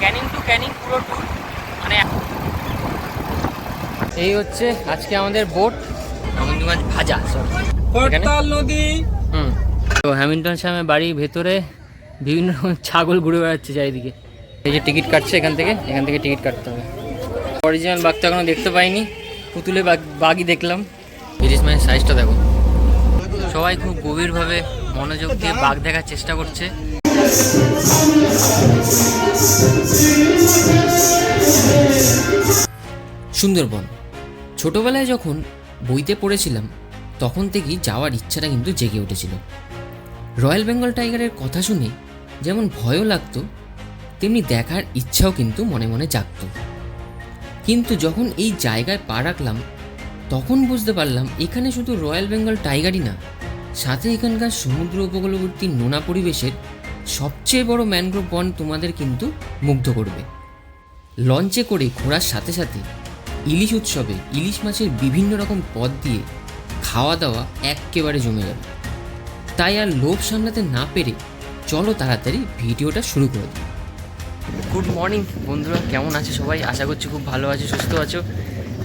Canning two Canning পুরো tour মানে এই হচ্ছে আজকে আমাদের বোট নন্দীগঞ্জ ভাজা। হরতাল নদী। হুম। তো হ্যামিল্টন সামনে বাড়ির ভেতরে বিভিন্ন রকম ছাগল ঘুরে বেড়াচ্ছে চারিদিকে। এই যে টিকিট কাটছে এখান থেকে এখান থেকে টিকিট কাটতে হবে। অরিজিনাল বাঘ তো এখনও দেখতে পাইনি পুতুলে বাঘ বাঘই দেখলাম। ইলিশ মাছের সাইজটা দেখো। সবাই খুব গভীরভাবে মনোযোগ দিয়ে বাঘ দেখার চেষ্টা করছে। সুন্দরবন। ছোটবেলায় যখন বইতে পড়েছিলাম, তখন থেকেই যাওয়ার ইচ্ছাটা কিন্তু জেগে উঠেছিল। রয়্যাল বেঙ্গল টাইগারের কথা শুনে যেমন ভয়ও লাগতো, তেমনি দেখার ইচ্ছাও কিন্তু মনে মনে জাগত। কিন্তু যখন এই জায়গায় পা রাখলাম, তখন বুঝতে পারলাম এখানে শুধু রয়্যাল বেঙ্গল টাইগারই না, সাথে এখানকার সমুদ্র উপকূলবর্তী নোনা পরিবেশের সবচেয়ে বড় ম্যানগ্রোভ বন তোমাদের কিন্তু মুগ্ধ করবে। লঞ্চে করে ঘোরার সাথে সাথে ইলিশ উৎসবে ইলিশ মাছের বিভিন্ন রকম পদ দিয়ে খাওয়া দাওয়া এক্কেবারে জমে যাবে। তাই আর লোভ সামলাতে না পেরে চলো তাড়াতাড়ি ভিডিওটা শুরু করে দিই। গুড মর্নিং বন্ধুরা, কেমন আছে সবাই? আশা করছি খুব ভালো আছো, সুস্থ আছো।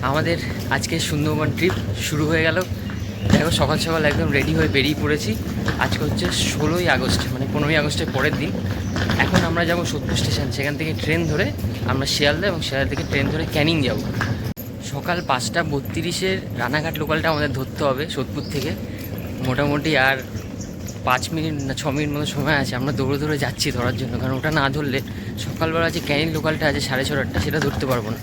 আমাদের আজকে সুন্দরবন ট্রিপ শুরু হয়ে গেল। দেখো, সকাল সকাল একদম রেডি হয়ে বেরিয়ে পড়েছি। আজকে হচ্ছে ষোলোই আগস্ট মানে পনেরোই আগস্টের পরের দিন। এখন আমরা যাব সোদপুর স্টেশন, সেখান থেকে ট্রেন ধরে আমরা শিয়ালদা এবং শিয়ালদা থেকে ট্রেন ধরে ক্যানিং যাব। সকাল পাঁচটা বত্রিশের রানাঘাট লোকালটা আমাদের ধরতে হবে, সোদপুর থেকে। মোটামুটি আর পাঁচ মিনিট না, ছ মিনিট মতো সময় আছে। আমরা দৌড়ে দৌড়ে যাচ্ছি ধরার জন্য। কারণ ওটা না ধরলে সকালবেলা যে ক্যানিং লোকালটা আছে সাড়ে ছটারটা সেটা ধরতে পারব না।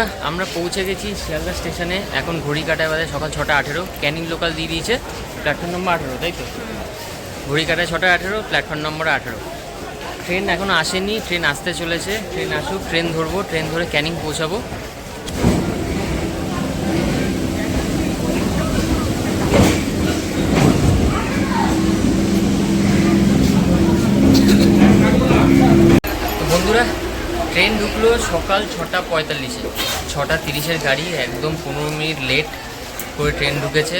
বন্ধুরা, আমরা পৌঁছে গেছি শিয়ালদা স্টেশনে। এখন ঘড়ি কাটায় বাজে সকাল ছটা আঠেরো। ক্যানিং লোকাল দিয়ে দিয়েছে। প্ল্যাটফর্ম নম্বর আঠেরো, তাই তো? ঘড়ি কাটায় ছটা আঠেরো প্ল্যাটফর্ম নম্বর আঠেরো। ট্রেন এখনও আসেনি ট্রেন আসতে চলেছে। ট্রেন আসুক ট্রেন ধরবো ট্রেন ধরে ক্যানিং পৌঁছাবো তো বন্ধুরা ঢুকলো সকাল ছটা পঁয়তাল্লিশে। ছটা তিরিশের গাড়ি, একদম পনেরো মিনিট লেট করে ট্রেন ঢুকেছে।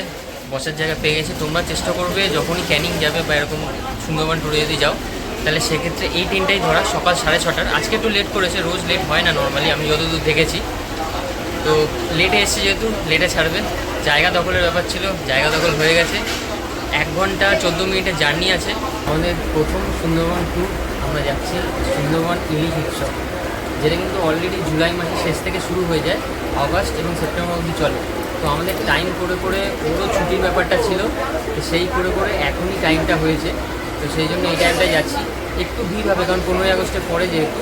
বসার জায়গা পেয়ে গেছে। তোমরা চেষ্টা করবে যখনই ক্যানিং যাবে বা এরকম সুন্দরবন ট্যুরে যদি যাও, তাহলে সেক্ষেত্রে এই ট্রেনটাই ধরা সকাল সাড়ে ছটার। আজকে একটু লেট করেছে, রোজ লেট হয় না নর্মালি আমি যতদূর দেখেছি। তো লেটে এসছে যেহেতু লেটে ছাড়বে। জায়গা দখলের ব্যাপার ছিল, জায়গা দখল হয়ে গেছে। এক ঘণ্টা চোদ্দ মিনিটের জার্নি আছে। আমাদের প্রথম সুন্দরবন ট্যুর আমরা যাচ্ছি সুন্দরবন ইলিশ উৎসব। যেটা কিন্তু অলরেডি জুলাই মাসের শেষ থেকে শুরু হয়ে যায়, আগস্ট এবং সেপ্টেম্বর অবধি চলে। তো আমাদের টাইম করে করে ওরও ছুটির ব্যাপারটা ছিল, তো সেই করে করে এখনই টাইমটা হয়েছে। তো সেই জন্য এই টাইমটায় যাচ্ছি। একটু ভিড় হবে, কারণ পনেরোই আগস্টের পরে যেহেতু।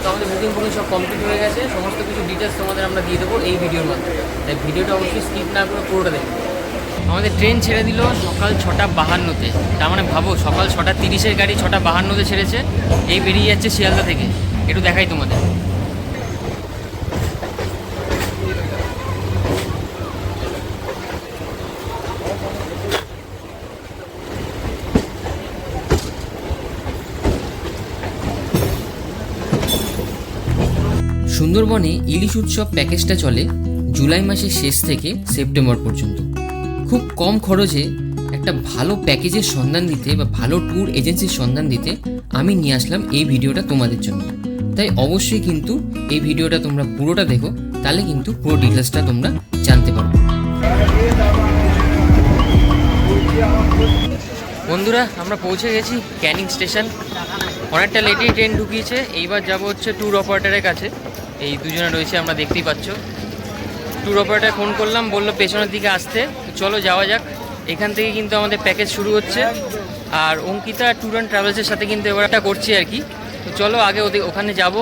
তো আমাদের বুকিং ফুকিং সব কমপ্লিট হয়ে গেছে। সমস্ত কিছু ডিটেলস তোমাদের আমরা দিয়ে দেবো এই ভিডিওর মাধ্যমে। তাই ভিডিওটা অবশ্যই স্কিপ না করে পুরোটা দেখবে আমাদের ট্রেন ছেড়ে দিল সকাল ছটা বাহান্নতে। তার মানে ভাবো সকাল ছটা তিরিশের গাড়ি ছটা বাহান্নতে ছেড়েছে। এই বেরিয়ে যাচ্ছে শিয়ালদা থেকে। একটু দেখাই তোমাদের। সুন্দরবনে ইলিশ উৎসব প্যাকেজটা চলে জুলাই মাসের শেষ থেকে সেপ্টেম্বর পর্যন্ত। খুব কম খরচে একটা ভালো প্যাকেজের সন্ধান দিতে বা ভালো ট্যুর এজেন্সির সন্ধান দিতে আমি নিয়ে আসলাম এই ভিডিওটা তোমাদের জন্য। তাই অবশ্যই কিন্তু এই ভিডিওটা তোমরা পুরোটা দেখো, তাহলে কিন্তু পুরো ডিটেলসটা তোমরা জানতে পারবে। বন্ধুরা, আমরা পৌঁছে গেছি ক্যানিং স্টেশন। অনেকটা লেটেই ট্রেন ঢুকিয়েছে, এইবার যাব হচ্ছে ট্যুর অপারেটারের কাছে। এই দুজনে রয়েছে, আমরা দেখতেই পাচ্ছ। ট্যুর অপারেটার ফোন করলাম, বলল পেছনের দিকে আসতে। চলো যাওয়া যাক। এখান থেকে কিন্তু আমাদের প্যাকেজ শুরু হচ্ছে। আর অঙ্কিতা ট্যুর অ্যান্ড ট্রাভেলসের সাথে কিন্তু এবার একটা করছি আর কি। তো চলো আগে ওদের ওখানে যাব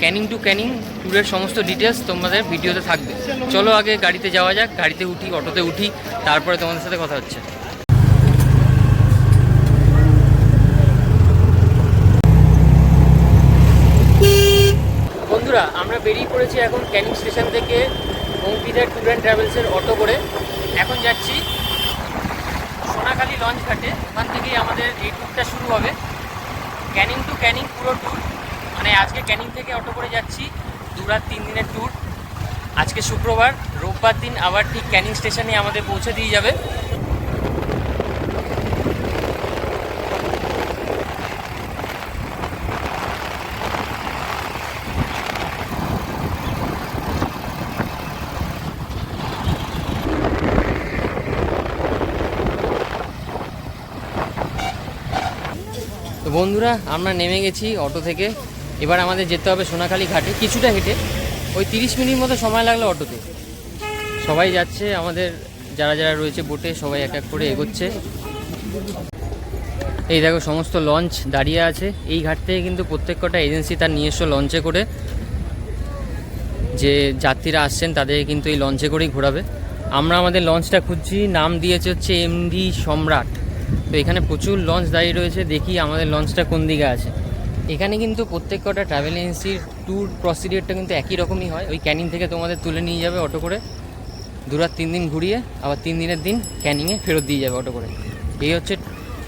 ক্যানিং টু ক্যানিং ট্যুরের সমস্ত ডিটেলস তোমাদের ভিডিওতে থাকবে। চলো আগে গাড়িতে যাওয়া যাক, গাড়িতে উঠি, অটোতে উঠি, তারপরে তোমাদের সাথে কথা হচ্ছে। বন্ধুরা, আমরা বেরিয়ে পড়েছি এখন ক্যানিং স্টেশন থেকে অঙ্কিতার ট্যুর অ্যান্ড ট্রাভেলসের অটো করে। এখন যাচ্ছি সোনাখালী লঞ্চ ঘাটে। ওখান থেকেই আমাদের এই ট্যুরটা শুরু হবে। ক্যানিং টু ক্যানিং পুরো ট্যুর মানে আজকে ক্যানিং থেকে অটো করে যাচ্ছি দু রাত তিন দিনের ট্যুর আজকে শুক্রবার, রোববার দিন আবার ঠিক ক্যানিং স্টেশনে আমাদের পৌঁছে দিয়ে যাবে। তো বন্ধুরা, আমরা নেমে গেছি অটো থেকে। এবার আমাদের যেতে হবে সোনাখালী ঘাটে, কিছুটা হেঁটে। ওই তিরিশ মিনিট মতো সময় লাগল অটোতে। সবাই যাচ্ছে, আমাদের যারা যারা রয়েছে বোটে সবাই এক এক করে এগোচ্ছে। এই দেখো, সমস্ত লঞ্চ দাঁড়িয়ে আছে। এই ঘাট থেকে কিন্তু প্রত্যেক কটা এজেন্সি তার নিজস্ব লঞ্চে করে। যে যাত্রীরা আসছেন, তাদের কিন্তু এই লঞ্চে করেই ঘোরাবে। আমরা আমাদের লঞ্চটা খুঁজছি, নাম দিয়েছে হচ্ছে এমডি সম্রাট। তো এখানে প্রচুর লঞ্চ দাঁড়িয়ে রয়েছে, দেখি আমাদের লঞ্চটা কোন দিকে আছে। এখানে কিন্তু প্রত্যেক কটা ট্রাভেল এজেন্সির ট্যুর প্রসিডিওরটা কিন্তু একই রকমই হয়। ওই ক্যানিং থেকে তোমাদের তুলে নিয়ে যাবে অটো করে। দু রাত তিন দিন ঘুরিয়ে, আবার তিন দিনের দিন ক্যানিংয়ে ফেরত দিয়ে যাবে অটো করে। এই হচ্ছে,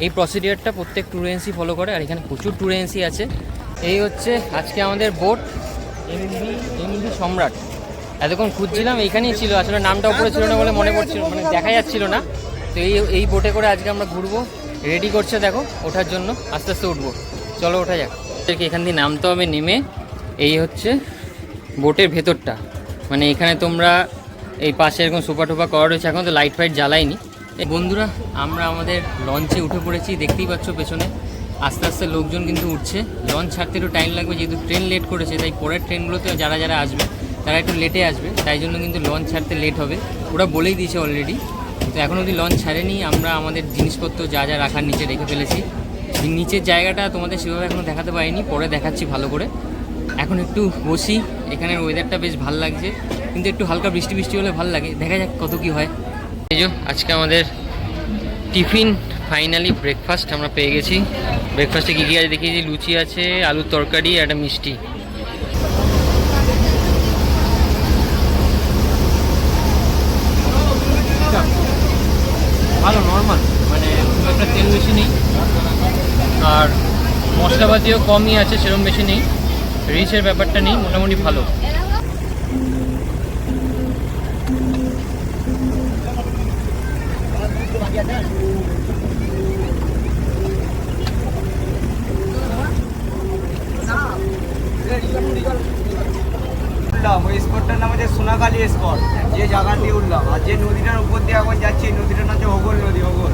এই প্রসিডিওরটা প্রত্যেক ট্যুর এজেন্সি ফলো করে, আর এখানে প্রচুর ট্যুর এজেন্সি আছে। এই হচ্ছে আজকে আমাদের বোট এমবি এমবি সম্রাট। এতক্ষণ খুঁজছিলাম এইখানেই ছিল। আসলে নামটা উপরে ছিল না বলে মনে পড়ছিল মানে দেখা যাচ্ছিল না। তো এই এই বোটে করে আজকে আমরা ঘুরবো। রেডি করছে দেখো, ওঠার জন্য। আস্তে আস্তে উঠবো। চলো ওঠা যাক। এখান দিয়ে নামতে হবে নেমে এই হচ্ছে বোটের ভেতরটা। মানে এখানে তোমরা এই পাশে এরকম সোফা টোফা করা রয়েছে, এখন তো লাইট ফাইট জ্বালাইনি বন্ধুরা, আমরা আমাদের লঞ্চে উঠে পড়েছি, দেখতেই পাচ্ছ পেছনে। আস্তে আস্তে লোকজন কিন্তু উঠছে। লঞ্চ ছাড়তে একটু টাইম লাগবে, যেহেতু ট্রেন লেট করেছে, তাই পরের ট্রেনগুলোতে যারা যারা আসবে, তারা একটু লেটে আসবে। তাই জন্য কিন্তু লঞ্চ ছাড়তে লেট হবে। ওরা বলেই দিয়েছে অলরেডি তো এখন অবধি লঞ্চ ছাড়েনি। আমরা আমাদের জিনিসপত্র যা যা রাখার নিচে রেখে ফেলেছি। নিচের জায়গাটা তোমাদের সেভাবে এখনও দেখাতে পারিনি, পরে দেখাচ্ছি ভালো করে। এখন একটু বসি, এখানের ওয়েদারটা বেশ ভালো লাগছে, কিন্তু একটু হালকা বৃষ্টি বৃষ্টি হলে ভালো লাগে। দেখা যাক কত কি হয়। এই যে, আজকে আমাদের টিফিন ফাইনালি ব্রেকফাস্ট আমরা পেয়ে গেছি। ব্রেকফাস্টে কী কী আছে? দেখিয়েছি, লুচি আছে, আলুর তরকারি একটা মিষ্টি। ভালো নর্মাল মানে খুব একটা তেল বেশি নেই। আর মশলাপাতিও কমই আছে সেরকম বেশি নেই। রিচের ব্যাপারটা নেই, মোটামুটি ভালো। উঠলাম, ওই স্পটটার নাম হচ্ছে সোনাকালী স্পট, যে জায়গা দিয়ে উঠলাম। আর যে নদীটার উপর দিয়ে এখন যাচ্ছি নদীটার নাম হচ্ছে হোগল নদী হোগল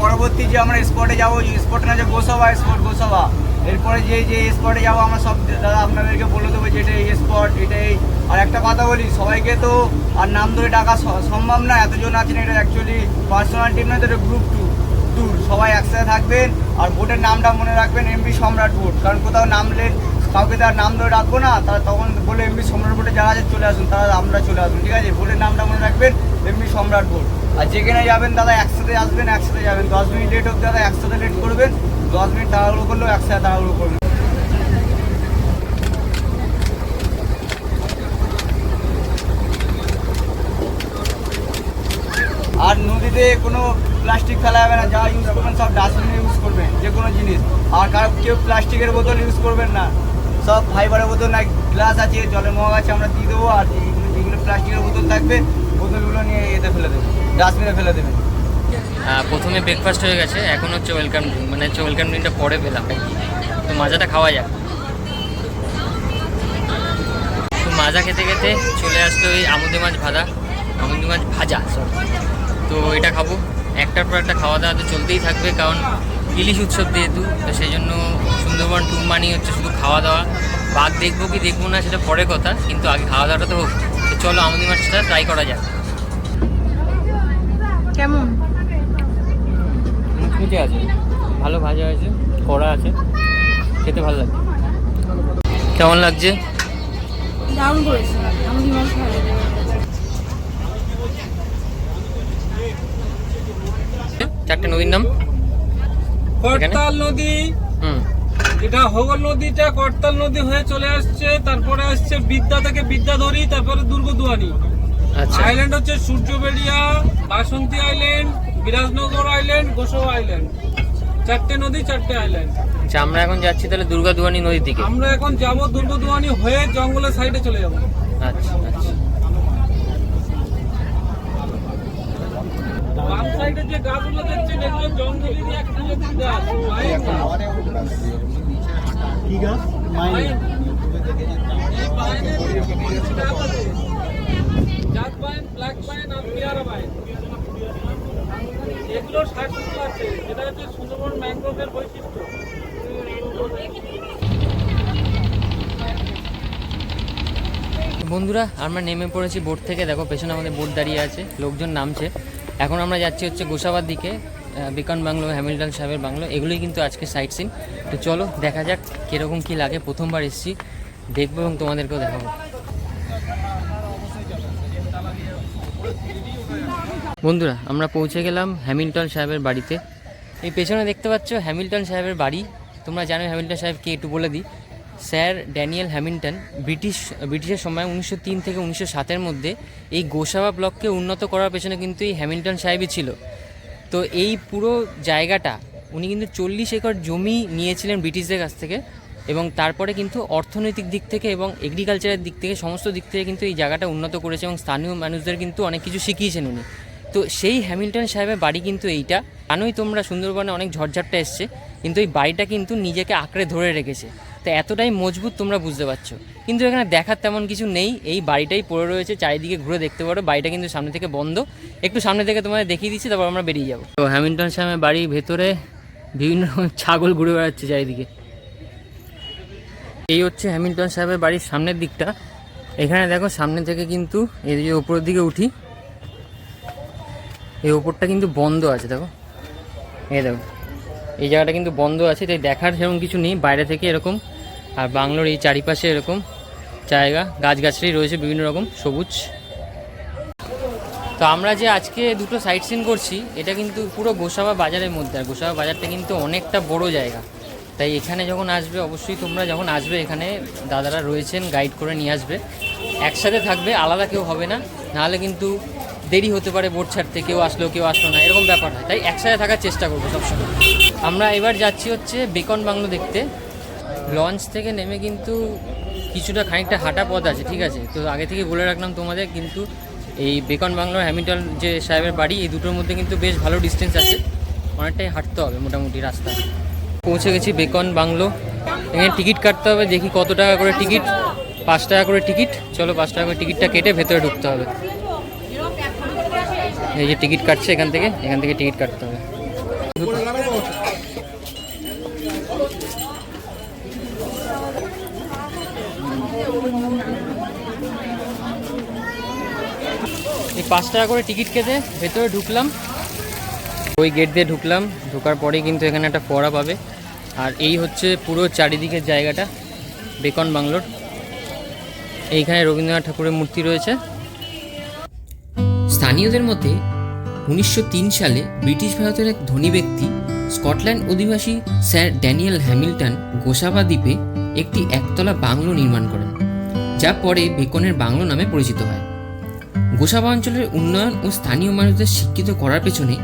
পরবর্তী যে আমরা স্পটে যাব স্পটের নাম হচ্ছে গোসাবা স্পট, গোসাবা। এরপরে যে যে স্পটে যাব, আমরা সব দাদা আপনাদেরকে বলে দেবো যে এটা এই স্পট, এটা এই। আর একটা কথা বলি, সবাইকে তো আর নাম ধরে ডাকা সম্ভব না, এতজন আছেন, এটা অ্যাকচুয়ালি পার্সোনাল টিম না তো এটা গ্রুপ টু ট্যুর সবাই একসাথে থাকবেন, আর বোটের নামটা মনে রাখবেন এমবি সম্রাট বোট কারণ কোথাও নামলেন কাউকে তার নাম ধরে রাখব না, তারা তখন বলে এমবি সম্রাট বোটে যারা আছে চলে আসুন, তারা আমরা চলে আসুন, ঠিক আছে? বোটের নামটা মনে রাখবেন এমবি সম্রাট বোট আর যেখানে যাবেন দাদা একসাথে আসবেন, একসাথে যাবেন। দশ মিনিট লেট হোক দাদা একসাথে লেট করবেন, দশ মিনিট তাড়াহুড়ো করলেও একসাথে তাড়াহুড়ো করবেন। আর নদীতে কোনো প্লাস্টিক ফেলা যাবে না, যা ইউজ করবেন সব ডাস্টবিন ইউজ করবেন যে কোনো জিনিস। আর কারও কেউ প্লাস্টিকের বোতল ইউজ করবেন না। সব ফাইবারের বোতল না গ্লাস আছে জলের মগ আছে আমরা দিয়ে দেবো আর যেগুলো প্লাস্টিকের বোতল থাকবে বোতলগুলো নিয়ে এতে ফেলে দেবেন ডাস্টবিনে ফেলে দেবেন আহ, প্রথমে ব্রেকফাস্ট হয়ে গেছে এখন হচ্ছে ওয়েলকাম ড্রিঙ্ক মানে হচ্ছে ওয়েলকাম ড্রিঙ্কটা পরে পেলাম। তো মাজাটা খাওয়া যাক। তো মাজা খেতে খেতে চলে আসলো ওই আমুদি মাছ ভাজা আমুদে মাছ ভাজা সরি তো এটা খাব একটার পর একটা খাওয়া দাওয়া তো চলতেই থাকবে কারণ ইলিশ উৎসব যেহেতু তো সেই জন্য সুন্দরবন টুর মানি হচ্ছে শুধু খাওয়া দাওয়া। বাঘ দেখব কি দেখব না সেটা পরে কথা কিন্তু আগে খাওয়া দাওয়াটা তো হোক। তো চলো আমুদি মাছটা ট্রাই করা যাক। কেমন? মুচমুচে আছে। ভালো ভাজা আছে কড়া আছে। খেতে ভালো লাগছে। কেমন লাগছে? দারুণ করেছে। আমি মাছ ভালো চারটে নদীর নাম? করতাল নদী। এটা হোগল নদীটা করতাল নদী হয়ে চলে আসছে তারপরে আসছে বিদ্যা থেকে বিদ্যাধরী তারপরে দুর্গদুয়ারি আচ্ছা। আইল্যান্ড হচ্ছে Suryaberia Basanti island Birajnagar island Gosaba island চারটে নদী চারটে আইল্যান্ড আচ্ছা আমরা এখন যাচ্ছি তাহলে দুর্গা দুয়ানি নদীর দিকে। আমরা এখন যাব দুর্গদুয়ানি হয়ে জঙ্গলের সাইডে চলে যাব। আচ্ছা আচ্ছা বাম সাইডে যে গাছগুলো দেখছেন এগুলো জঙ্গলেরই এক গাছ মাইন গাছ। মাইন। এই পাইনের কিছু গাছ আছে। জাত পাইন, ব্ল্যাক পাইন আর পেয়ারা পাইন। এগুলোর শাকসবজি আছে যেটা হচ্ছে সুন্দরবন ম্যানগ্রোভের বৈশিষ্ট্য বন্ধুরা আমরা নেমে পড়েছি বোট থেকে দেখো পেছনে আমাদের বোট দাঁড়িয়ে আছে লোকজন নামছে এখন আমরা যাচ্ছি হচ্ছে গোসাবার দিকে বিকন বাংলো, হ্যামিল্টন সাহেবের বাংলো, এগুলোই কিন্তু আজকে সাইট সিন তো চলো, দেখা যাক কীরকম কী লাগে। প্রথমবার এসেছি, দেখব এবং তোমাদেরকেও দেখাবো। বন্ধুরা, আমরা পৌঁছে গেলাম হ্যামিল্টন সাহেবের বাড়িতে। এই পেছনে দেখতে পাচ্ছ হ্যামিল্টন সাহেবের বাড়ি। তোমরা জানো হ্যামিল্টন সাহেব কে একটু বলে দিই। স্যার ড্যানিয়েল হ্যামিল্টন ব্রিটিশ, ব্রিটিশের সময় উনিশশো তিন থেকে উনিশশো সাতের মধ্যে এই গোসাবা ব্লককে উন্নত করার পেছনে কিন্তু এই হ্যামিল্টন সাহেবই ছিল। তো এই পুরো জায়গাটা উনি কিন্তু চল্লিশ একর জমি নিয়েছিলেন ব্রিটিশদের কাছ থেকে এবং তারপরে কিন্তু অর্থনৈতিক দিক থেকে এবং এগ্রিকালচারের দিক থেকে সমস্ত দিক থেকে কিন্তু এই জায়গাটা উন্নত করেছে এবং স্থানীয় মানুষদের কিন্তু অনেক কিছু শিখিয়েছেন উনি। তো সেই হ্যামিল্টন সাহেবের বাড়ি কিন্তু এইটা। জানোই তোমরা সুন্দরবনে অনেক ঝড়ঝাপটা এসছে, কিন্তু এই বাড়িটা কিন্তু নিজেকে আঁকড়ে ধরে রেখেছে। তো এতটাই মজবুত তোমরা বুঝতে পারছ। কিন্তু এখানে দেখার তেমন কিছু নেই। এই বাড়িটাই পড়ে রয়েছে, চারিদিকে ঘুরে দেখতে পারো। বাড়িটা কিন্তু সামনে থেকে বন্ধ। একটু সামনে থেকে তোমাদের দেখিয়ে দিচ্ছি, তারপর আমরা বেরিয়ে যাব। তো হ্যামিল্টন সাহেবের বাড়ির ভেতরে বিভিন্ন রকমের ছাগল ঘুরে বেড়াচ্ছে চারিদিকে। এই হচ্ছে হ্যামিল্টন সাহেবের বাড়ির সামনের দিকটা। এখানে দেখো, সামনে থেকে কিন্তু এই যে ওপরের দিকে উঠি, এই ওপরটা কিন্তু বন্ধ আছে, দেখো। এই দেখো, এই জায়গাটা কিন্তু বন্ধ আছে, তাই দেখার সেরকম কিছু নেই। বাইরে থেকে এরকম আর বাংলোর এই চারিপাশে এরকম জায়গা গাছগাছালি রয়েছে বিভিন্ন রকম, সবুজ। তো আমরা যে আজকে দুটো সাইট সিন করছি, এটা কিন্তু পুরো গোসাবা বাজারের মধ্যে, আর গোসাবা বাজারটা কিন্তু অনেকটা বড় জায়গা। তাই এখানে যখন আসবে, অবশ্যই তোমরা যখন আসবে এখানে, দাদারা রয়েছেন গাইড করে নিয়ে আসবে। একসাথে থাকবে, আলাদা কেউ হবে না, নাহলে কিন্তু দেরি হতে পারে বোট ছাড়তে, কেউ আসলো কেউ আসলো না, এরকম ব্যাপার হয়। তাই একসাথে থাকার চেষ্টা করব সবসময়। আমরা এবার যাচ্ছি হচ্ছে বেকন বাংলো দেখতে। লঞ্চ থেকে নেমে কিন্তু কিছুটা খানিকটা হাঁটা পথ আছে, ঠিক আছে? তো আগে থেকে বলে রাখলাম তোমাদের কিন্তু এই বেকন বাংলোর হ্যামিল্টন যে সাহেবের বাড়ি, এই দুটোর মধ্যে কিন্তু বেশ ভালো ডিস্টেন্স আছে। অনেকটাই হাঁটতে হবে মোটামুটি রাস্তা। পৌঁছে গেছি বেকন বাংলো। এখানে টিকিট কাটতে হবে, দেখি কত টাকা করে টিকিট। পাঁচ টাকা করে টিকিট। চলো পাঁচ টাকা করে টিকিটটা কেটে ভেতরে ঢুকতে হবে। এই যে টিকিট কাটছে এখান থেকে এখান থেকে টিকিট কাটতে হবে এই পাঁচ টাকা করে টিকিট কেটে ভেতরে ঢুকলাম। ওই গেট দিয়ে ঢুকলাম, ঢোকার পরেই কিন্তু এখানে একটা ফোয়ারা পাবে। আর এই হচ্ছে পুরো চারিদিকের জায়গাটা, বেকন বাংলোর। এইখানে রবীন্দ্রনাথ ঠাকুরের মূর্তি রয়েছে। স্থানীয়দের মতে, উনিশশো তিন সালে ব্রিটিশ ভারতের এক ধনী ব্যক্তি, স্কটল্যান্ড অধিবাসী স্যার ড্যানিয়েল হ্যামিল্টন গোসাবা দ্বীপে একটি একতলা বাংলো নির্মাণ করেন, যা পরে বেকনের বাংলো নামে পরিচিত হয়। গোসাবা অঞ্চলের উন্নয়ন ও স্থানীয় মানুষদের শিক্ষিত করার পেছনে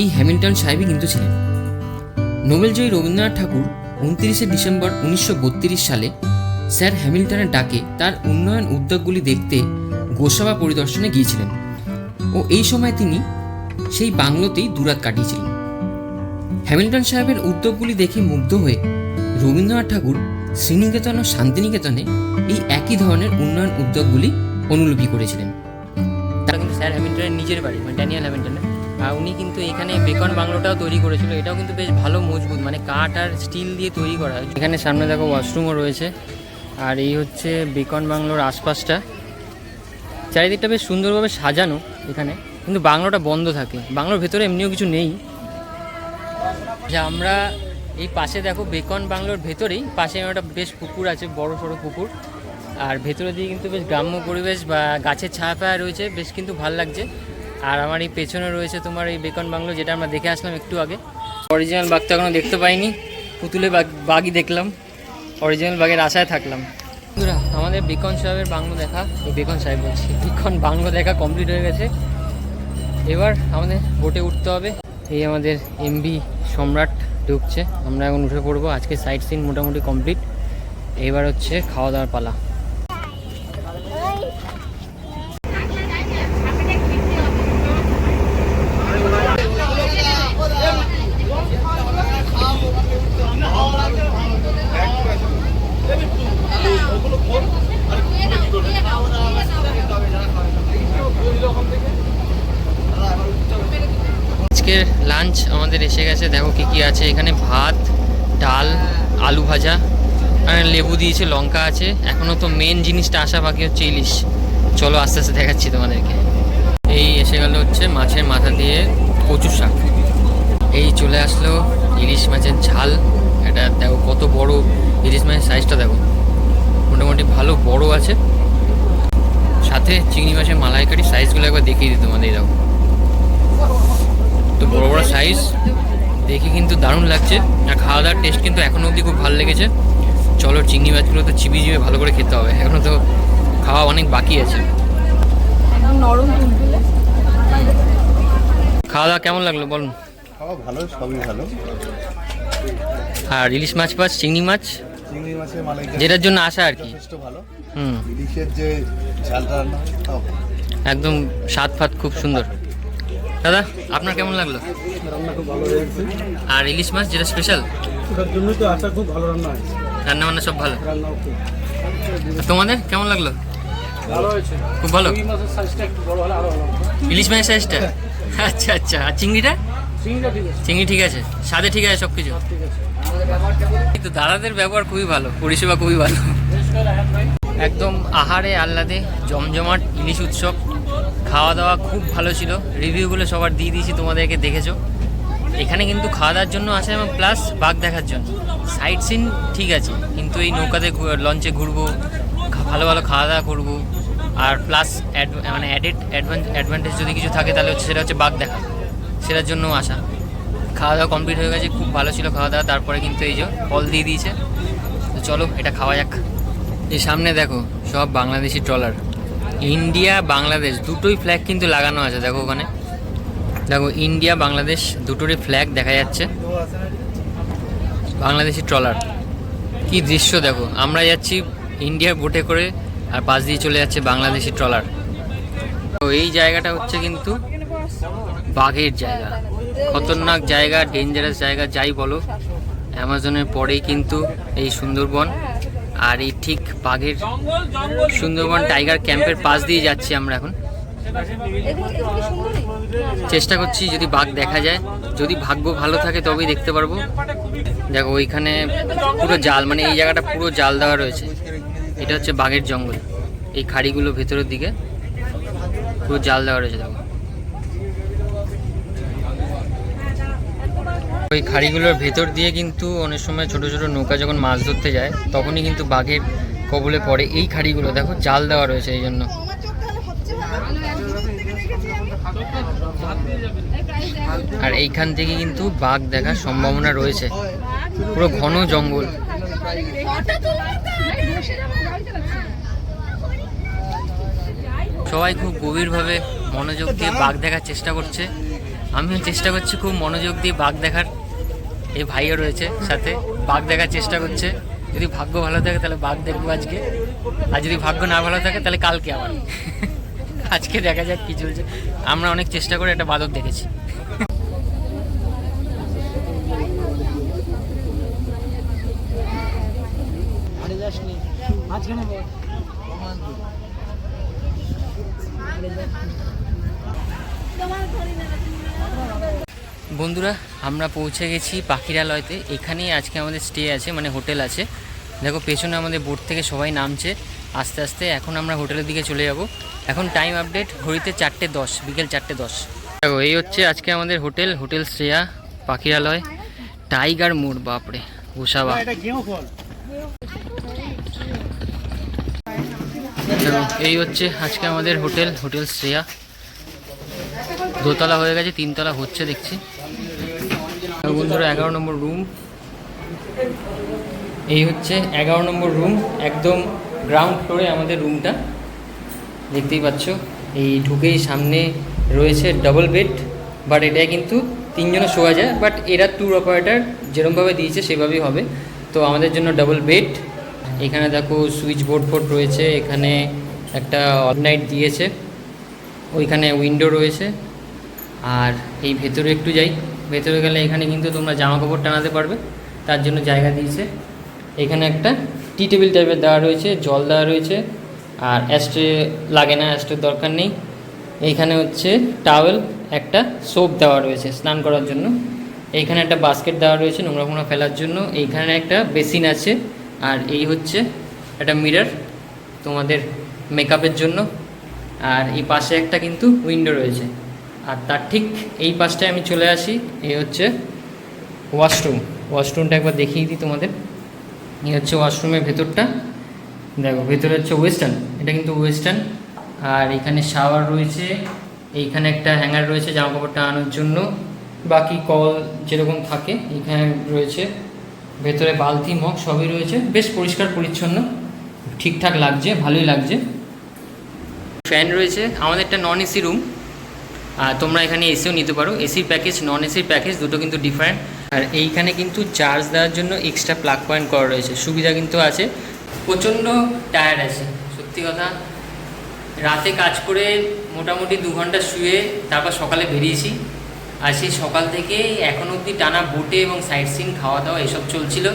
এই হ্যামিল্টন সাহেবই কিন্তু ছিলেন। নোবেলজয়ী রবীন্দ্রনাথ ঠাকুর উনত্রিশে ডিসেম্বর উনিশশো বত্রিশ সালে স্যার হ্যামিল্টনের ডাকে তার উন্নয়ন উদ্যোগগুলি দেখতে গোসাবা পরিদর্শনে গিয়েছিলেন ও এই সময় তিনি সেই বাংলোতেই দুরাত কাটিয়েছিলেন। হ্যামিল্টন সাহেবের উদ্যোগগুলি দেখে মুগ্ধ হয়ে রবীন্দ্রনাথ ঠাকুর শ্রীনিকেতন ও শান্তিনিকেতনে এই একই ধরনের উন্নয়ন উদ্যোগগুলি অনুলিপি করেছিলেন। তারা কিন্তু স্যার হ্যামিল্টনের নিজের বাড়ি মানে ড্যানিয়েল হ্যামিল্টনের। আর উনি কিন্তু এখানে বেকন বাংলোটাও তৈরি করেছিল, এটাও কিন্তু বেশ ভালো মজবুত মানে কাঠ আর স্টিল দিয়ে তৈরি করা হয়েছে। এখানে সামনে দেখো ওয়াশরুমও রয়েছে, আর এই হচ্ছে বেকন বাংলোর আশপাশটা। চারিদিকটা বেশ সুন্দরভাবে সাজানো এখানে, কিন্তু বাংলোটা বন্ধ থাকে, বাংলোর ভেতরে এমনিও কিছু নেই। যে আমরা এই পাশে দেখো বেকন বাংলোর ভেতরেই, পাশে একটা বেশ পুকুর আছে, বড় সড়ো পুকুর। আর ভেতরে দিয়ে কিন্তু বেশ গ্রাম্য পরিবেশ বা গাছের ছায়া পায়া রয়েছে, বেশ কিন্তু ভালো লাগছে। আর আমার এই পেছনে রয়েছে তোমার এই বেকন বাংলো, যেটা আমরা দেখে আসলাম একটু আগে। অরিজিনাল বাঘ তো এখনও দেখতে পাইনি পুতুলে বাঘ, বাঘই দেখলাম। অরিজিনাল বাঘের আশায় থাকলাম। বন্ধুরা, আমাদের বেকন সাহেবের বাংলো দেখা, এই বেকন সাহেব বলছি, বিকন বাংলো দেখা কমপ্লিট হয়ে গেছে। এবার আমাদের বোটে উঠতে হবে। এই আমাদের এমবি সম্রাট ঢুকছে, আমরা এখন উঠে পড়ব। আজকে সাইট সিন মোটামুটি কমপ্লিট এবার হচ্ছে খাওয়া দাওয়ার পালা আজকের লাঞ্চ আমাদের এসে গেছে দেখো কি কি আছে এখানে ভাত ডাল আলু ভাজা আর লেবু দিয়েছে, লঙ্কা আছে। এখনও তো মেন জিনিসটা আসা বাকি হচ্ছে ইলিশ। চলো আস্তে আস্তে দেখাচ্ছি তোমাদেরকে। এই এসে গেল হচ্ছে মাছের মাথা দিয়ে কচু শাক। এই চলে আসলো ইলিশ মাছের ঝাল। এটা দেখো কত বড় ইলিশ মাছের সাইজটা দেখো। মোটামুটি ভালো বড় আছে। সাথে চিংড়ি মাছের মালাইকারি সাইজগুলো একবার দেখিয়ে দিই তোমাদের দেখো। তো বড় বড় সাইজ দেখে কিন্তু দারুণ লাগছে। আর খাওয়া দাওয়ার টেস্ট কিন্তু এখনও অবধি খুব ভালো লেগেছে। চলো চিংড়ি মাছগুলো তো চিবি চিবে ভালো করে খেতে হবে। এখনও তো খাওয়া অনেক বাকি আছে। নরম খাওয়া দাওয়া কেমন লাগল বলুন? খাওয়া ভালো সবই ভালো। আর ইলিশ মাছ পাস চিংড়ি মাছ? চিংড়ি মাছের মালাইকারি যেটার জন্য আসা আর কি। যথেষ্ট ভালো। হুম। ইলিশের যে ঝালটা রান্না তাও ভালো। একদম স্বাদ ফাদ খুব সুন্দর। দাদা আপনার কেমন লাগল? রান্না খুব ভালো হয়েছে। আর ইলিশ মাছ যেটা স্পেশাল ওটার জন্যই তো আশা খুব ভালো রান্না হয়েছে। রান্না বান্না সব ভালো? তোমাদের? কেমন লাগল? খুব ভালো। ইলিশ মাছের সাইজটা আচ্ছা আচ্ছা। আর চিংড়িটা? চিংড়ি ঠিক আছে। স্বাদে ঠিক আছে সব কিছু কিন্তু দাদাদের ব্যবহার খুবই ভালো, পরিষেবা খুবই ভালো। একদম আহারে আহ্লাদে জমজমাট ইলিশ উৎসব। খাওয়া দাওয়া খুব ভালো ছিল। রিভিউগুলো সবার দিয়ে দিয়েছি, তোমাদেরকে দেখেছ। এখানে কিন্তু খাওয়া দাওয়ার জন্য আসে এবং প্লাস বাঘ দেখার জন্য। সাইট সিন ঠিক আছে, কিন্তু এই নৌকাতে লঞ্চে ঘুরবো ভালো ভালো খাওয়া দাওয়া করব, আর প্লাস মানে অ্যাডেড অ্যাডভান্টেজ যদি কিছু থাকে তাহলে হচ্ছে সেটা হচ্ছে বাঘ দেখা। সেটার জন্য আসা। খাওয়া দাওয়া কমপ্লিট হয়ে গেছে, খুব ভালো ছিল খাওয়া দাওয়া তারপরে কিন্তু এই যে ফল দিয়ে দিয়েছে। তো চলো, এটা খাওয়া যাক। এই সামনে দেখো, সব বাংলাদেশি ট্রলার ইন্ডিয়া বাংলাদেশ দুটোই ফ্ল্যাগ কিন্তু লাগানো আছে, দেখো ওখানে। দেখো ইন্ডিয়া বাংলাদেশ দুটোরই ফ্ল্যাগ দেখা যাচ্ছে। বাংলাদেশি ট্রলার কি দৃশ্য দেখো, আমরা যাচ্ছি ইন্ডিয়ার বোটে করে আর পাশ দিয়ে চলে যাচ্ছে বাংলাদেশি ট্রলার তো এই জায়গাটা হচ্ছে কিন্তু বাঘের জায়গা। খতরনাক জায়গা ডেঞ্জারাস জায়গা, যাই বলো অ্যামাজনের পরেই কিন্তু এই সুন্দরবন। আর এই ঠিক বাঘের সুন্দরবন টাইগার ক্যাম্পের পাশ দিয়ে যাচ্ছি আমরা এখন। চেষ্টা করছি যদি বাঘ দেখা যায়। যদি ভাগ্য ভালো থাকে তবেই দেখতে পারব। দেখো, ওইখানে পুরো জাল মানে এই জায়গাটা পুরো জাল দেওয়া রয়েছে। এটা হচ্ছে বাঘের জঙ্গল। এই খাড়িগুলো ভেতরের দিকে পুরো জাল দেওয়া রয়েছে, দেখো। ওই খাড়িগুলোর ভেতর দিয়ে কিন্তু অনেক সময় ছোট ছোট নৌকা যখন মাছ ধরতে যায়, তখনই কিন্তু বাঘের কবলে পড়ে। এই খাড়িগুলো, দেখো, জাল দেওয়া রয়েছে এই জন্য। আর এইখান থেকে কিন্তু বাঘ দেখার সম্ভাবনা রয়েছে। পুরো ঘন জঙ্গল। সবাই খুব গভীরভাবে মনোযোগ দিয়ে বাঘ দেখার চেষ্টা করছে। আমিও চেষ্টা করছি খুব মনোযোগ দিয়ে বাঘ দেখার। এই ভাইও রয়েছে সাথে, বাঘ দেখার চেষ্টা করছে। যদি ভাগ্য ভালো থাকে তাহলে বাঘ দেখব আজকে। আর যদি ভাগ্য না ভালো থাকে তাহলে কালকে আবার। আজকে দেখা যাক কি চলছে। আমরা অনেক চেষ্টা করে একটা বাদর দেখেছি। বন্ধুরা, আমরা পৌঁছে গেছি পাখিরালয়তে। এখানেই আজকে আমাদের স্টে আছে মানে হোটেল আছে। দেখো, পেছনে আমাদের বোট থেকে সবাই নামছে। আস্তে আস্তে এখন আমরা হোটেলের দিকে চলে যাব। এখন টাইম আপডেট ঘড়িতে চারটে দশ বিকেল চারটে দশ। দেখো এই হচ্ছে আজকে আমাদের হোটেল হোটেল শ্রেয়া পাখিরালয় টাইগার মোড় বাপরে গোসাবা দেখো এই হচ্ছে আজকে আমাদের হোটেল হোটেল শ্রেয়া। দোতলা হয়ে গেছে তিনতলা হচ্ছে দেখছি। বন্ধুরা এগারো নম্বর রুম। এই হচ্ছে এগারো নম্বর রুম একদম গ্রাউন্ড ফ্লোরে আমাদের রুমটা। দেখতেই পাচ্ছ, এই ঢুকেই সামনে রয়েছে ডাবল বেড বাট এটা কিন্তু তিনজনে শোয়া যায় বাট এরা ট্যুর অপারেটার যেরমভাবে দিয়েছে সেভাবেই হবে। তো আমাদের জন্য ডাবল বেড এখানে দেখো সুইচ বোর্ড ফোর্ড রয়েছে, এখানে একটা নাইট দিয়েছে, ওইখানে উইন্ডো রয়েছে, আর এই ভেতরে একটু যাই, ভেতরে গেলে এখানে কিন্তু তোমরা জামা কাপড় টানাতে পারবে, তার জন্য জায়গা দিয়েছে। এখানে একটা টি টেবিল টাইপের দেওয়া রয়েছে, জল দেওয়া রয়েছে আর অ্যাস্ট্রে লাগে না অ্যাস্ট্রের দরকার নেই। এইখানে হচ্ছে টাওয়েল একটা সোপ দেওয়া রয়েছে স্নান করার জন্য। এইখানে একটা বাস্কেট দেওয়া রয়েছে নোংরা ফোংরা ফেলার জন্য। এইখানে একটা বেসিন আছে। আর এই হচ্ছে একটা মিরার তোমাদের মেকআপের জন্য। আর এই পাশে একটা কিন্তু উইন্ডো রয়েছে। আর তার ঠিক এই পাশটায় আমি চলে আসি, এই হচ্ছে ওয়াশরুম ওয়াশরুমটা একবার দেখিয়ে দিই তোমাদের। এই হচ্ছে ওয়াশরুমের ভেতরটা। দেখো, ভেতরে হচ্ছে ওয়েস্টার্ন এটা কিন্তু ওয়েস্টার্ন আর এখানে শাওয়ার রয়েছে, এইখানে একটা হ্যাঙ্গার রয়েছে জামা কাপড় টাঙানোর জন্য, বাকি কল যেরকম থাকে, এখানে রয়েছে, ভেতরে বালতি, মগ সবই রয়েছে, বেশ পরিষ্কার, পরিচ্ছন্ন, ঠিকঠাক লাগছে, ভালোই লাগছে। ফ্যান রয়েছে, আমাদের একটা নন এসি রুম আর তোমরা এখানে এসিও নিতে পারো এসির প্যাকেজ নন এসির প্যাকেজ দুটো কিন্তু ডিফারেন্ট আর এইখানে কিন্তু চার্জ দেওয়ার জন্য এক্সট্রা প্লাগ পয়েন্ট করা রয়েছে, সুবিধা কিন্তু আছে প্রচণ্ড টায়ার্ড আছে, সত্যি কথা। রাতে কাজ করে মোটামুটি দু ঘণ্টা শুয়ে তারপর সকালে বেরিয়েছি। আর সেই সকাল থেকে এখন অবধি টানা বোটে এবং সাইট সিন খাওয়া দাওয়া এসব চলছিল।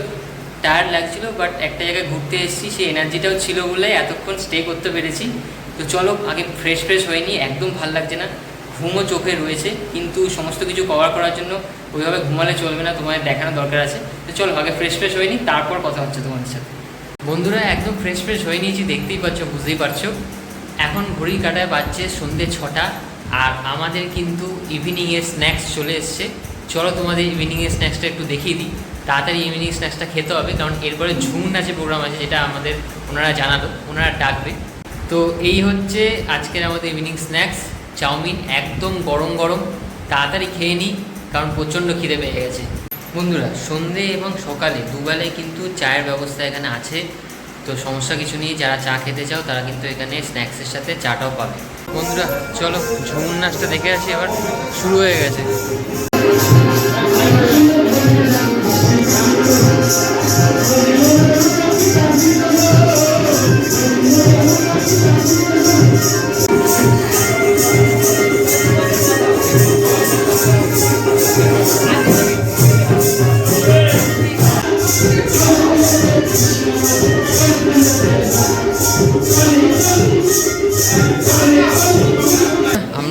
টায়ার্ড লাগছিল বাট একটা জায়গায় ঘুরতে এসেছি, সেই এনার্জিটাও ছিল বলে এতক্ষণ স্টে করতে পেরেছি। তো চলো, আগে ফ্রেশ ফ্রেশ হয়নি একদম ভালো লাগছে না। ঘুমও চোখে রয়েছে, কিন্তু সমস্ত কিছু কভার করার জন্য ওইভাবে ঘুমালে চলবে না, তোমাদের দেখানো দরকার আছে। তো চলো, আগে ফ্রেশ ফ্রেশ হয়নি তারপর কথা হচ্ছে তোমাদের সাথে। বন্ধুরা, একদম ফ্রেশ ফ্রেশ হয়ে নিয়েছি, দেখতেই পাচ্ছ, বুঝতেই পারছ। এখন ঘড়ি কাটায় বাজছে সন্ধ্যে ছটা, আর আমাদের কিন্তু ইভিনিংয়ের স্ন্যাক্স চলে এসছে। চলো তোমাদের ইভিনিংয়ের স্ন্যাক্সটা একটু দেখিয়ে দিই। তাড়াতাড়ি ইভিনিং স্ন্যাক্সটা খেতে হবে, কারণ এরপরে ঝুম নাচে প্রোগ্রাম আছে যেটা আমাদের ওনারা জানালো ওনারা ডাকবে। তো এই হচ্ছে আজকের আমাদের ইভিনিং স্ন্যাক্স চাউমিন একদম গরম গরম, তাড়াতাড়ি খেয়ে নিই, কারণ প্রচণ্ড খিদে পেয়ে গেছে। বন্ধুরা, সন্ধে এবং সকালে দুবেলায় কিন্তু চায়ের ব্যবস্থা এখানে আছে। তো সমস্যা কিছু নেই, যারা চা খেতে চাও তারা কিন্তু এখানে স্ন্যাক্সের সাথে চাটাও পাবে। বন্ধুরা, চলো ঝুমুর নাচটা দেখে আসি এবার, শুরু হয়ে গেছে।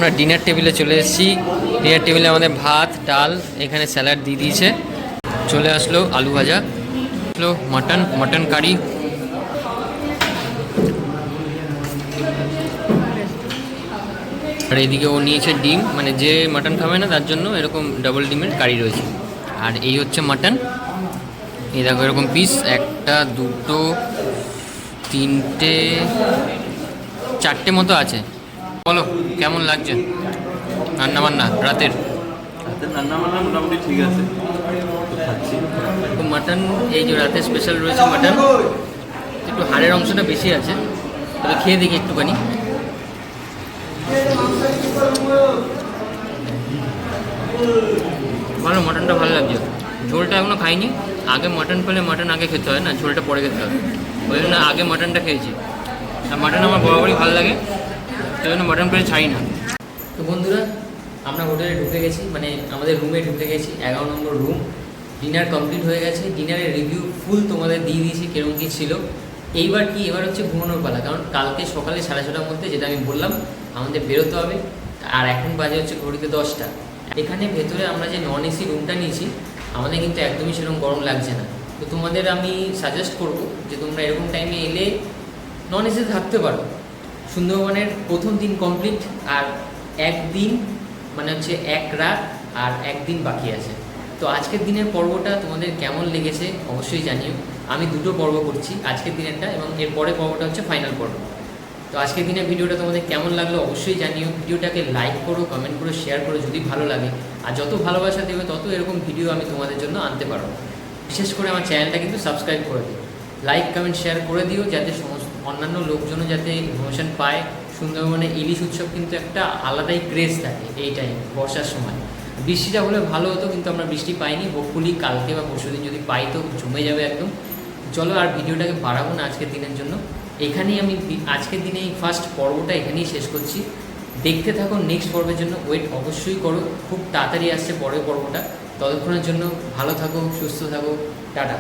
আমরা ডিনার টেবিলে চলে এসেছি। ডিনার টেবিলে আমাদের ভাত, ডাল, এখানে স্যালাড দিয়ে দিয়েছে। চলে আসলো আলু ভাজা। আসলো মাটন মাটন কারি আর এদিকে ও নিয়েছে ডিম মানে যে মাটন খাবে না, তার জন্য এরকম ডাবল ডিমের কারি রয়েছে। আর এই হচ্ছে মাটন এই দেখো, এরকম পিস একটা, দুটো, তিনটে, চারটে মতো আছে। বলো। কেমন লাগছে? রান্না বান্না রাতের রান্না বান্না মোটামুটি ঠিক আছে। তো খাচ্ছি। তো মাটন এই যে রাতের স্পেশাল রয়েছে মাটন একটু হাড়ের অংশটা বেশি আছে তবে খেয়ে দেখি একটুখানি। ভালো মাটনটা ভালো লাগছে। ঝোলটা এখনও খাইনি। আগে মাটন পেলে মাটন আগে খেতে হয় না ঝোলটা পরে খেতে হয়। ওই জন্য আগে মাটনটা খেয়েছি। আর মাটন আমার বরাবরই ভালো লাগে। সেই জন্য মাটন পেলে ছাড়ি না তো বন্ধুরা, আমরা হোটেলে ঢুকে গেছি মানে আমাদের রুমে ঢুকে গেছি, এগারো নম্বর রুম ডিনার কমপ্লিট হয়ে গেছে ডিনারের রিভিউ ফুল তোমাদের দিয়ে দিয়েছি, কেরম কী ছিল। এইবার কি, এবার হচ্ছে ঘুমানোর পালা, কারণ কালকে সকালে সাড়ে ছটার মধ্যে যেটা আমি বললাম, আমাদের বেরোতে হবে, আর এখন বাজে হচ্ছে ঘড়িতে দশটা। এখানে ভেতরে আমরা যে নন এসি রুমটা নিয়েছি, আমাদের কিন্তু একদমই সেরকম গরম লাগছে না। তো তোমাদের আমি সাজেস্ট করব যে তোমরা এরকম টাইমে এলে নন এসিতে থাকতে পারো। সুন্দরবনের প্রথম দিন কমপ্লিট আর একদিন মানে হচ্ছে এক রাত আর একদিন বাকি আছে। তো আজকের দিনের পর্বটা তোমাদের কেমন লেগেছে অবশ্যই জানিও। আমি দুটো পর্ব করছি, আজকের দিনেরটা এবং এর পরের পর্বটা হচ্ছে ফাইনাল পর্ব। তো আজকের দিনের ভিডিওটা তোমাদের কেমন লাগল অবশ্যই জানিও। ভিডিওটাকে লাইক করো কমেন্ট করো শেয়ার করো যদি ভালো লাগে। আর যত ভালোবাসা দেবে তত এরকম ভিডিও আমি তোমাদের জন্য আনতে পারব। বিশেষ করে আমার চ্যানেলটা কিন্তু সাবস্ক্রাইব করে দিও। লাইক কমেন্ট শেয়ার করে দিও যাতে সমস্ত অন্যান্য লোকজনও যাতে ইনফরমেশন পায়। সুন্দরবনে ইলিশ উৎসব কিন্তু একটা আলাদাই ক্রেজ থাকে এই টাইম বর্ষার সময়। বৃষ্টিটা হলে ভালো হতো, কিন্তু আমরা বৃষ্টি পাইনি। হোপফুলি কালকে বা পরশুদিন যদি পাই তো জমে যাবে একদম। চলো আর ভিডিওটাকে বাড়াবো না আজকের দিনের জন্য। এখানেই আমি আজকের দিনে এই ফার্স্ট পর্বটা এখানেই শেষ করছি। দেখতে থাকো নেক্সট পর্বের জন্য। ওয়েট অবশ্যই করো। খুব তাড়াতাড়ি আসছে পরের পর্বটা। ততক্ষণের জন্য ভালো থাকো, সুস্থ থাকো। টাটা।